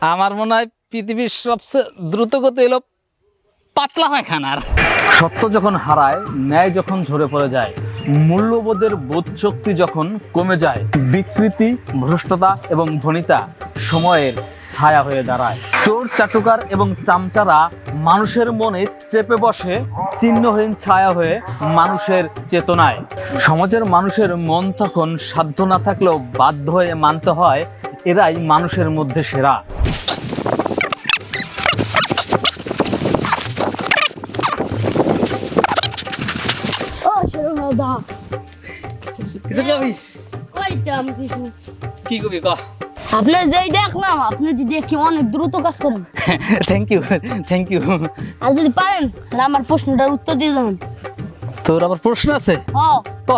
আমার মনে হয় পৃথিবীর সবচেয়ে দ্রুত গতি এলো পাতলা পায়খানার। সত্য যখন হারায়, ন্যায় যখন ঝরে পড়ে যায়, মূল্যবোধের বোধ শক্তি যখন কমে যায়, বিকৃতি, ভ্রষ্টতা এবং ভনিতা সময়ের ছায়া হয়ে দাঁড়ায়। চোর, চাটুকার এবং চামচারা মানুষের মনে চেপে বসে, চিহ্নহীন ছায়া হয়ে মানুষের চেতনায়। সমাজের মানুষের মন তখন সাধ্য না থাকলেও বাধ্য হয়ে মানতে হয় এরাই মানুষের মধ্যে সেরা। ও শরণদা কিছু কবি? কি কবি ক আপনি যেই দেখলাম আপনি যদি দেখি অনেক দ্রুত কাজ করেন। থ্যাংক ইউ থ্যাংক ইউ আর যদি পারেন তাহলে আমার প্রশ্নটার উত্তর দিয়ে দেন তোর আবার প্রশ্ন আছে? ও। ক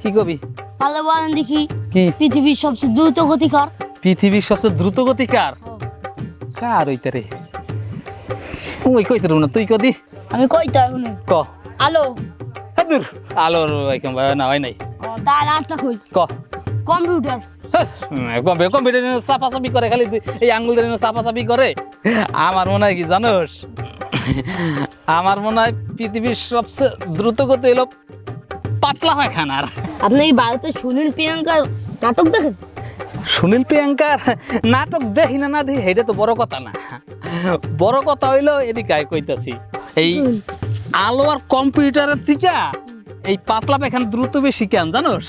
কি কবি? তাহলে বলেন দেখি কি? পৃথিবীর সবচেয়ে দ্রুত গতিকার পৃথিবীর সবচেয়ে দ্রুত গতিকার কার ওইতে রে? ওই কইতে না তুই কদি? আমি কইতাম শুনুন ক। আলো। দূর। আলোর একদম না হয় নাই। ও, তাহলে আটটা কই? ক। কম্পিউটার। কম্পিউটার চাপাচাপি করে খালি তুই এই আঙ্গুল দিয়ে চাপাচাপি করে। আমার মনে হয় কি জানোস? আমার মনে হয় পৃথিবীর সবচেয়ে দ্রুত গতি এলো পাতলা পায়খানার। আপনি কি ভারতে সুনীল প্রিয়াঙ্কার নাটক দেখেন? সুনীল প্রিয়াঙ্কার নাটক দেখি না না দেখি এটা তো বড় কথা না বড় কথা হইল এদিকে আয় কইতাছি এই আলো আর কম্পিউটারের থেকে এই পাতলা পায়খানা দ্রুত বেশি কেন জানোস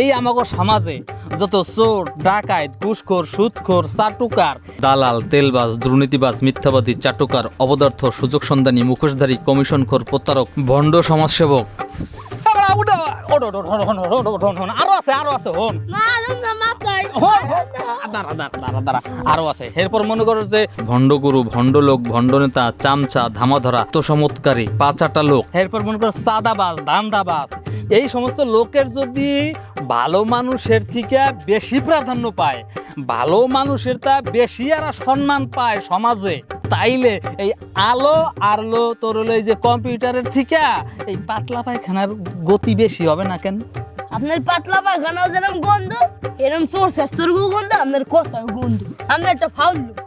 এই আমাকে সমাজে যত চোর ডাকাত ঘুষখোর সুদখোর চাটুকার দালাল তেলবাজ দুর্নীতিবাজ মিথ্যাবাদী চাটুকার অবদার্থ সুযোগ সন্ধানী মুখোশধারী কমিশনখোর প্রতারক ভণ্ড সমাজসেবক আরও আছে আরও আছে হন আরও আছে। এরপর মনে করো যে ভণ্ড লোক ভণ্ড নেতা চামচা, ধামাধরা তো চমৎকারী পাঁচাটা লোক। এরপর মনে করো এই সমস্ত লোকের যদি ভালো মানুষের থেকে বেশি প্রাধান্য পায়, ভালো মানুষের তা বেশি আর সম্মান পায় সমাজে, তাইলে এই আলো আর লো তোর যে কম্পিউটারের থেকে এই পাতলা পায়খানার গতি বেশি হবে না কেন? আপনার পাতলা পায়খানাও যেরকম গন্ধ এরকম সর্ষের এস্তরগু গন্ধ, আপনার কথা গন্ধ আপনার একটা ফাউল লোক।